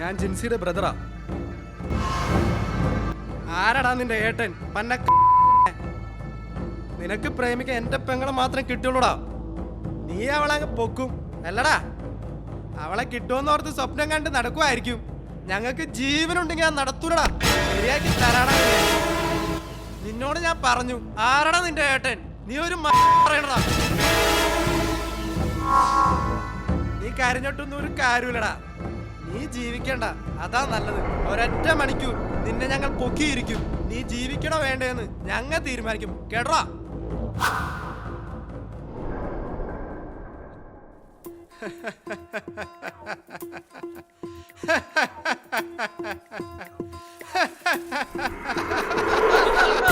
ഞാൻ ജിൻസിയുടെ ബ്രദറാ. ആരടാ നിന്റെ ഏട്ടൻ? പന്ന നിനക്ക് പ്രേമിക്കാൻ എന്റെ പെങ്ങളെ മാത്രം കിട്ടുള്ളൂടാ നീ അവളെ പൊക്കും അല്ലടാ. അവളെ കിട്ടുമെന്ന് ഓർത്ത് സ്വപ്നം കണ്ട് നടക്കുമായിരിക്കും ഞങ്ങൾക്ക് ജീവനുണ്ടെങ്കിൽ ഞാൻ നടത്തൂലടാ. ശരിയാക്കി തരാടാ. നിന്നോട് ഞാൻ പറഞ്ഞു ആരടാ നിന്റെ ഏട്ടൻ? നീ ഒരു പറയണടാ നീ കരഞ്ഞിട്ടൊന്നും ഒരു കാര്യമില്ലടാ. നീ ജീവിക്കണ്ട. അതാ നല്ലത്. ഒരൊറ്റ മണിക്കൂർ നിന്നെ ഞങ്ങൾ പൊക്കിയിരിക്കും. നീ ജീവിക്കണോ വേണ്ടേന്ന് ഞങ്ങൾ തീരുമാനിക്കും. കേട്ടോ തോറവാടിന്റെ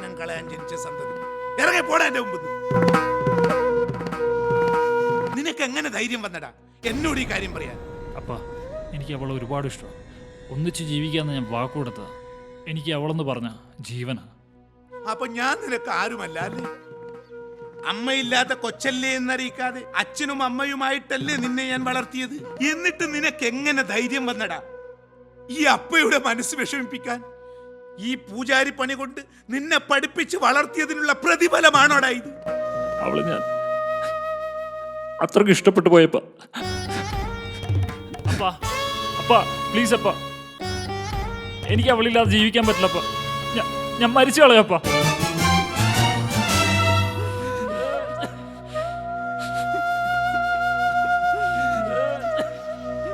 മാനം കളയാൻ ജനിച്ച സന്തതി. ഇറങ്ങി പോടാ എന്റെ മുമ്പ് നിനക്ക് എങ്ങനെ ധൈര്യം വന്നടാ? എന്നോട് ഈ കാര്യം പറയാൻ. അപ്പ എനിക്ക് അവളെ ഒരുപാട് ഇഷ്ടമാണ് ഒന്നിച്ച് ജീവിക്കാന്ന് ഞാൻ വാക്ക് കൊടുത്തതാ. എനിക്ക് അവളെന്ന് പറഞ്ഞ ജീവനാ. അപ്പൊ ഞാൻ നിനക്ക് ആരുമല്ല അല്ലേ? അമ്മയില്ലാത്ത കൊച്ചല്ലേ എന്നറിയിക്കാതെ അച്ഛനും അമ്മയുമായിട്ടല്ലേ നിന്നെ ഞാൻ വളർത്തിയത്? എന്നിട്ട് നിനക്ക് എങ്ങനെ ധൈര്യം വന്നടാ? ഈ അപ്പയുടെ മനസ്സ് വിഷമിപ്പിക്കാൻ ഈ പൂജാരി പണി കൊണ്ട് നിന്നെ പഠിപ്പിച്ച് വളർത്തിയതിനുള്ള പ്രതിഫലമാണോടാ ഇത്? അവൾ ഞാൻ. അത്രയ്ക്ക് ഇഷ്ടപ്പെട്ടു പോയപ്പ. അപ്പ അപ്പ പ്ലീസ് അപ്പ. എനിക്ക് അവളില്ലാതെ ജീവിക്കാൻ പറ്റില്ലപ്പ ഞാൻ മരിച്ചു കളയപ്പ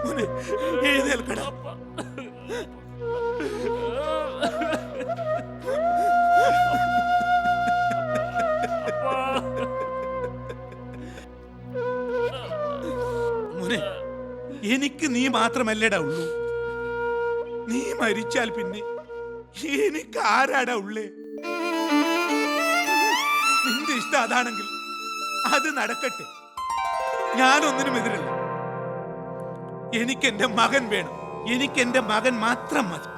മോനെ, എനിക്ക് നീ മാത്രമല്ലേടാ ഉള്ളൂ. നീ മരിച്ചാൽ പിന്നെ എനിക്ക് ആരാടാ ഉള്ളേ? നിന്റെ ഇഷ്ടം അതാണെങ്കിൽ അത് നടക്കട്ടെ. ഞാനൊന്നിനും എതിരല്ല. എനിക്ക് മകൻ വേണം. എനിക്ക് മകൻ മാത്രം മതി.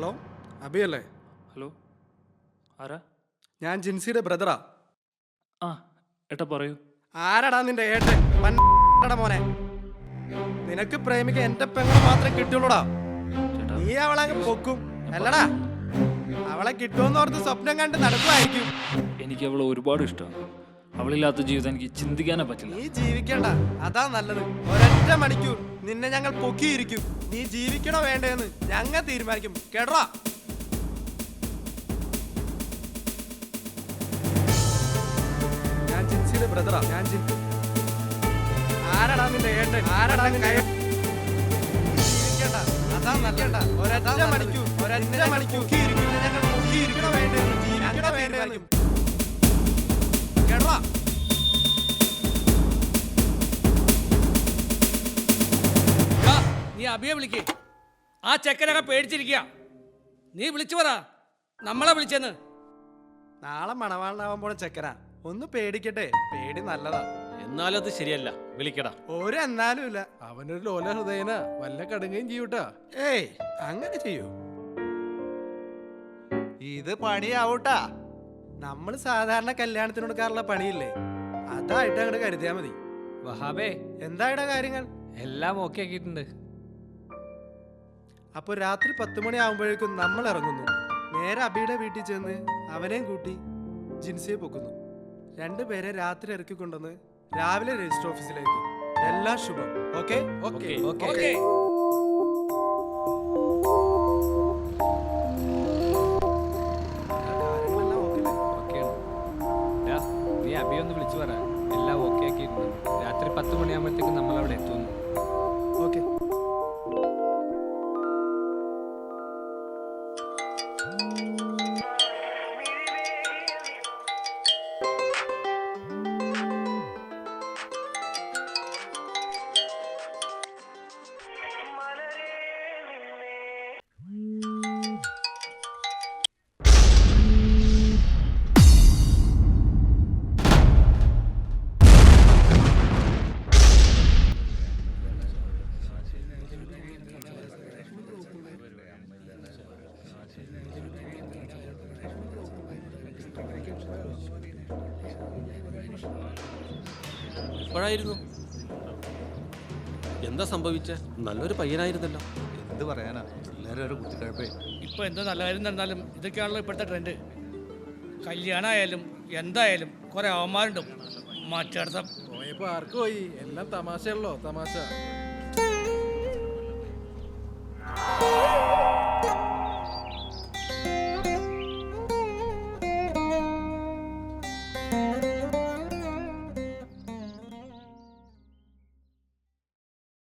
ഹലോ അഭിയല്ലേ ഹലോ ആരാ? ഞാൻ ജിൻസിയുടെ ബ്രദറാ. ആ ഏട്ടാ പറയൂ. ആരടാ നിന്റെ ഏട്ടൻ? മോനെ. നിനക്ക് പ്രേമിക്ക എന്റെ പെങ്ങൾ മാത്രമേ കിട്ടുള്ളൂടാ ചേട്ടാ. നീ അവളെ അങ്ങ് പൊക്കും. അല്ലടാ. അവളെ കിട്ടുമെന്ന് ഓർത്ത് സ്വപ്നം കണ്ട് നടക്കുമായിരിക്കും എനിക്ക് അവളെ ഒരുപാട് ഇഷ്ടമാണ് അവളില്ലാത്ത ജീവിതം എനിക്ക് ചിന്തിക്കാനേ പറ്റില്ല. നീ ജീവിക്കണ്ട. അതാ നല്ലത്. ഒരൊറ്റ മണിക്കൂർ നിന്നെ ഞങ്ങൾ പൊക്കിയിരിക്കും. നീ ജീവിക്കണോ വേണ്ടേന്ന് ഞങ്ങൾ തീരുമാനിക്കും. കേട്ടോ? ഞാൻ ജിൻസിയുടെ ബ്രദറാ ഞാൻ ജിൻ ആരടാ നിന്റെ ഏട്ടൻ? ആരടാ നിന്റെ ഏട്ടൻ? നീ ജീവിക്കണ്ട. അതാ നല്ലണ്ട ഒരൊറ്റ മണിക്കൂർ ഒരൊറ്റ മണിക്കൂർ നിന്നെ ഞങ്ങൾ പൊക്കിയിരിക്കണോ വേണ്ടേന്ന് ജീവിക്കണോ വേണ്ടേന്ന് കേട്ടോ. നീ അഭിയെ വിളിക്കേ. ആ ചെക്കനൊക്കെ പേടിച്ചിരിക്കുക. നീ വിളിച്ചു പറ. നമ്മളെ വിളിച്ചെന്ന്. നാളെ മണവാളനാവാൻ പോണ ചെക്കനാ. ഒന്ന് പേടിക്കട്ടെ. പേടി നല്ലതാ. എന്നാലും അത് ശരിയല്ല. വിളിക്കടാ. ഒരു എന്നാലും ഇല്ല. അവനൊരു ലോല ഹൃദയന. വല്ല കടുങ്ങയും ചെയ്യൂട്ടാ. ഏയ് അങ്ങനെ ചെയ്യൂ. ഇത് പണിയാവൂട്ടാ. നമ്മൾ സാധാരണ കല്യാണത്തിന് കൊടുക്കാറുള്ള പണിയില്ലേ? അതായിട്ട് അങ്ങോട്ട് കരുതിയാ മതി. വഹാബേ. എന്തായിടാ കാര്യങ്ങൾ? എല്ലാം ഓക്കെ ആക്കിയിട്ടുണ്ട്. അപ്പോൾ രാത്രി പത്ത് മണി ആകുമ്പോഴേക്കും നമ്മൾ ഇറങ്ങുന്നു. നേരെ അബിയുടെ വീട്ടിൽ ചെന്ന് അവനെയും കൂട്ടി ജിൻസിയെ പൊക്കുന്നു. രണ്ടുപേരെ രാത്രി ഇറക്കി കൊണ്ടുവന്ന് രാവിലെ രജിസ്റ്റർ ഓഫീസിലേക്ക്. എല്ലാം ശുഭം. ഓക്കെ ഓക്കെ ഓക്കെ നീ അബി ഒന്ന് വിളിച്ചു പറ. എല്ലാം ഓക്കെ ആക്കിയിട്ടുണ്ട്. രാത്രി പത്ത് മണിയാകുമ്പോഴത്തേക്കും നമ്മൾ അവിടെ എത്തുന്നു എപ്പോഴായിരുന്നു? എന്താ സംഭവിച്ച? നല്ലൊരു പയ്യനായിരുന്നല്ലോ. എന്ത് പറയാനാ? പിള്ളേരൊരു കുത്തിക്കഴപ്പേ. ഇപ്പൊ എന്താ നല്ല കാര്യം നടന്നാലും ഇതൊക്കെയാണല്ലോ ഇപ്പോഴത്തെ ട്രെൻഡ്. കല്യാണമായാലും എന്തായാലും കുറെ അവന്മാരുണ്ട്. മാറ്റാർത്ഥം പോയപ്പോ ആർക്ക് പോയി? എല്ലാം തമാശയുള്ളോ തമാശ.